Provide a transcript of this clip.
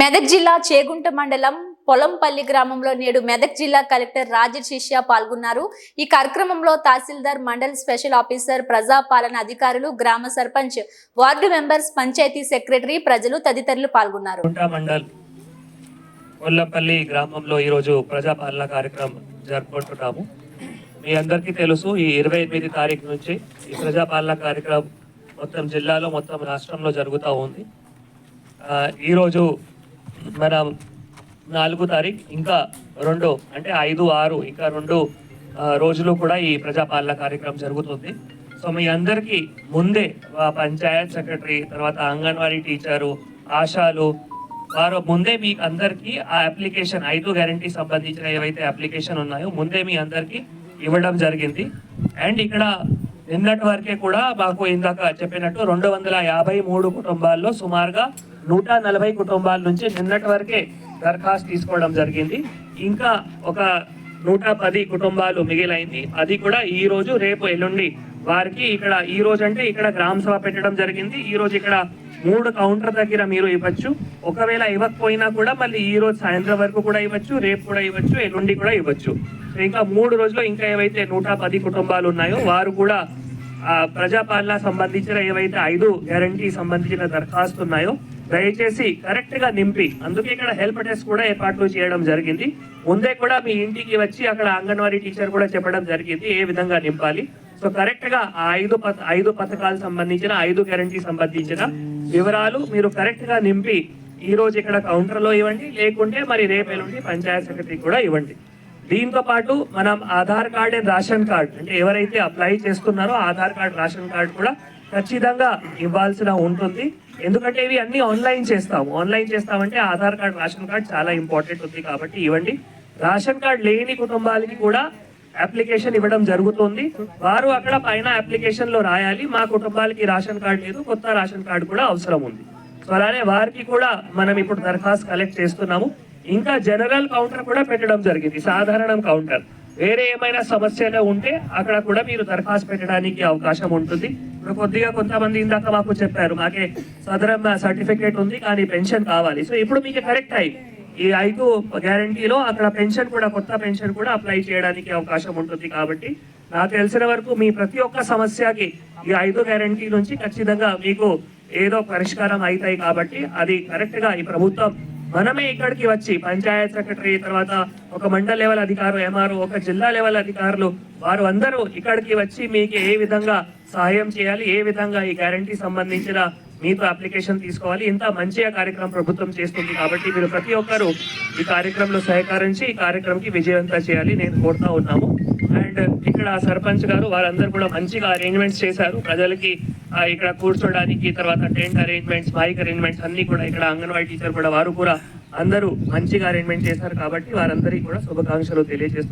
మెదక్ జిల్లా చేగుంట మండలం పొలంపల్లి గ్రామంలో నేడు మెదక్ జిల్లా కలెక్టర్ రాజశిష్య పాల్గొన్నారు. ఈ కార్యక్రమంలో తహసీల్దార్ మండల్ స్పెషల్ ఆఫీసర్ ప్రజాపాలన అధికారులు గ్రామ sarpanch ward members panchayat secretary ప్రజలు తదితరులు పాల్గొన్నారు. పొల్లంపల్లి గ్రామంలో ఈరోజు ప్రజాపాలన కార్యక్రమం జరుపుకుంటున్నాము. మీ అందరికీ తెలుసు ఈ ఇరవై ఎనిమిది తారీఖు నుంచి ఈ ప్రజాపాలన కార్యక్రమం మొత్తం జిల్లాలో మొత్తం రాష్ట్రంలో జరుగుతూ ఉంది. ఈరోజు మనం నాలుగు తారీఖు ఇంకా రెండు అంటే ఐదు ఆరు ఇంకా రెండు రోజులు కూడా ఈ ప్రజాపాలన కార్యక్రమం జరుగుతుంది. సో మీ అందరికీ ముందే పంచాయత్ సెక్రటరీ తర్వాత అంగన్వాడీ టీచరు ఆశాలు వారు ముందే మీకు అందరికీ ఆ అప్లికేషన్ ఐదు గ్యారంటీ సంబంధించిన ఏవైతే అప్లికేషన్ ఉన్నాయో ముందే మీ అందరికీ ఇవ్వడం జరిగింది. అండ్ ఇక్కడ నిన్నటి వరకే కూడా మాకు ఇందాక చెప్పినట్టు రెండు వందల యాభై మూడు కుటుంబాల్లో సుమారుగా నూట నలభై కుటుంబాల నుంచి నిన్నటి వరకే దరఖాస్తు తీసుకోవడం జరిగింది. ఇంకా ఒక నూట పది కుటుంబాలు మిగిలైంది. అది కూడా ఈ రోజు రేపు ఎల్లుండి వారికి ఇక్కడ ఈ రోజు అంటే ఇక్కడ గ్రామ సభ పెట్టడం జరిగింది. ఈ రోజు ఇక్కడ మూడు కౌంటర్ దగ్గర మీరు ఇవ్వచ్చు. ఒకవేళ ఇవ్వకపోయినా కూడా మళ్ళీ ఈ రోజు సాయంత్రం వరకు కూడా ఇవ్వచ్చు రేపు కూడా ఇవ్వచ్చు ఎల్లుండి కూడా ఇవ్వచ్చు. ఇంకా మూడు రోజులు ఇంకా ఏవైతే నూట పది కుటుంబాలు ఉన్నాయో వారు కూడా ప్రజాపాలన సంబంధించిన ఏవైతే ఐదు గ్యారంటీ సంబంధించిన దరఖాస్తు ఉన్నాయో దయచేసి కరెక్ట్గా నింపి. అందుకే ఇక్కడ హెల్ప్ డెస్క్ కూడా ఏర్పాట్లు చేయడం జరిగింది. ముందే కూడా మీ ఇంటికి వచ్చి అక్కడ అంగన్వాడీ టీచర్ కూడా చెప్పడం జరిగింది ఏ విధంగా నింపాలి. సో కరెక్ట్గా ఆ ఐదు ఐదు పథకాలు సంబంధించిన ఐదు గ్యారంటీ సంబంధించిన వివరాలు మీరు కరెక్ట్గా నింపి ఈ రోజు ఇక్కడ కౌంటర్లో ఇవ్వండి లేకుంటే మరి రేపు ఎల్లుండి పంచాయత్ సెక్రటరీ కూడా ఇవ్వండి. దీంతో పాటు మనం Aadhaar card and ration card అంటే ఎవరైతే అప్లై చేస్తున్నారో ఆధార్ కార్డ్ రేషన్ కార్డ్ కూడా ఖచ్చితంగా ఇవ్వాల్సిన ఉంటుంది. ఎందుకంటే ఇవి అన్ని ఆన్లైన్ చేస్తాము. ఆన్లైన్ చేస్తామంటే ఆధార్ కార్డ్ రేషన్ కార్డ్ చాలా ఇంపార్టెంట్ ఉంది కాబట్టి ఇవ్వండి. రేషన్ కార్డ్ లేని కుటుంబాలకి కూడా అప్లికేషన్ ఇవ్వడం జరుగుతుంది. వారు అక్కడ పైన అప్లికేషన్లో రాయాలి. మా కుటుంబాలకి రేషన్ కార్డ్ లేదు కొత్త రేషన్ కార్డు కూడా అవసరం ఉంది. సో అలానే వారికి కూడా మనం ఇప్పుడు దరఖాస్తు కలెక్ట్ చేస్తున్నాము. ఇంకా జనరల్ కౌంటర్ కూడా పెట్టడం జరిగింది. సాధారణం కౌంటర్ వేరే ఏమైనా సమస్యలు ఉంటే అక్కడ కూడా మీరు దరఖాస్తు పెట్టడానికి అవకాశం ఉంటుంది. ఇప్పుడు కొద్దిగా కొంతమంది ఇందాక మాకు చెప్పారు మాకే సదరం సర్టిఫికేట్ ఉంది కానీ పెన్షన్ కావాలి. సో ఇప్పుడు మీకు కరెక్ట్ అయ్యి ఈ ఐదు గ్యారంటీలో అక్కడ పెన్షన్ కూడా కొత్త పెన్షన్ కూడా అప్లై చేయడానికి అవకాశం ఉంటుంది కాబట్టి నాకు తెలిసిన వరకు మీ ప్రతి ఒక్క సమస్యకి ఈ ఐదు గ్యారంటీ నుంచి ఖచ్చితంగా మీకు ఏదో పరిష్కారం అవుతాయి కాబట్టి అది కరెక్ట్గా ఈ ప్రభుత్వం మనమే ఇక్కడికి వచ్చి పంచాయత్ సెక్రటరీ తర్వాత ఒక మండల లెవెల్ అధికారులు ఎంఆర్ఓ ఒక జిల్లా లెవెల్ అధికారులు వారు అందరూ ఇక్కడికి వచ్చి మీకు ఏ విధంగా సహాయం చేయాలి ఏ విధంగా ఈ గ్యారంటీ సంబంధించిన మీతో అప్లికేషన్ తీసుకోవాలి ఇంత మంచిగా కార్యక్రమం ప్రభుత్వం చేస్తుంది కాబట్టి మీరు ప్రతి ఒక్కరూ ఈ కార్యక్రమంలో సహకరించి ఈ కార్యక్రమంకి విజయవంతం చేయాలి నేను కోరుతా ఉన్నాము. అండ్ ఇక్కడ సర్పంచ్ గారు వారందరూ కూడా మంచిగా అరేంజ్మెంట్స్ చేశారు. ప్రజలకి ఇక్కడ కూర్చోడానికి తర్వాత టెంట్ అరేంజ్మెంట్స్ బైక్ అరేంజ్మెంట్స్ అన్ని కూడా ఇక్కడ అంగన్వాడీ టీచర్ కూడా వారు కూడా అందరూ మంచిగా అరేంజ్మెంట్ చేశారు కాబట్టి వారందరికీ కూడా శుభాకాంక్షలు తెలియజేస్తూ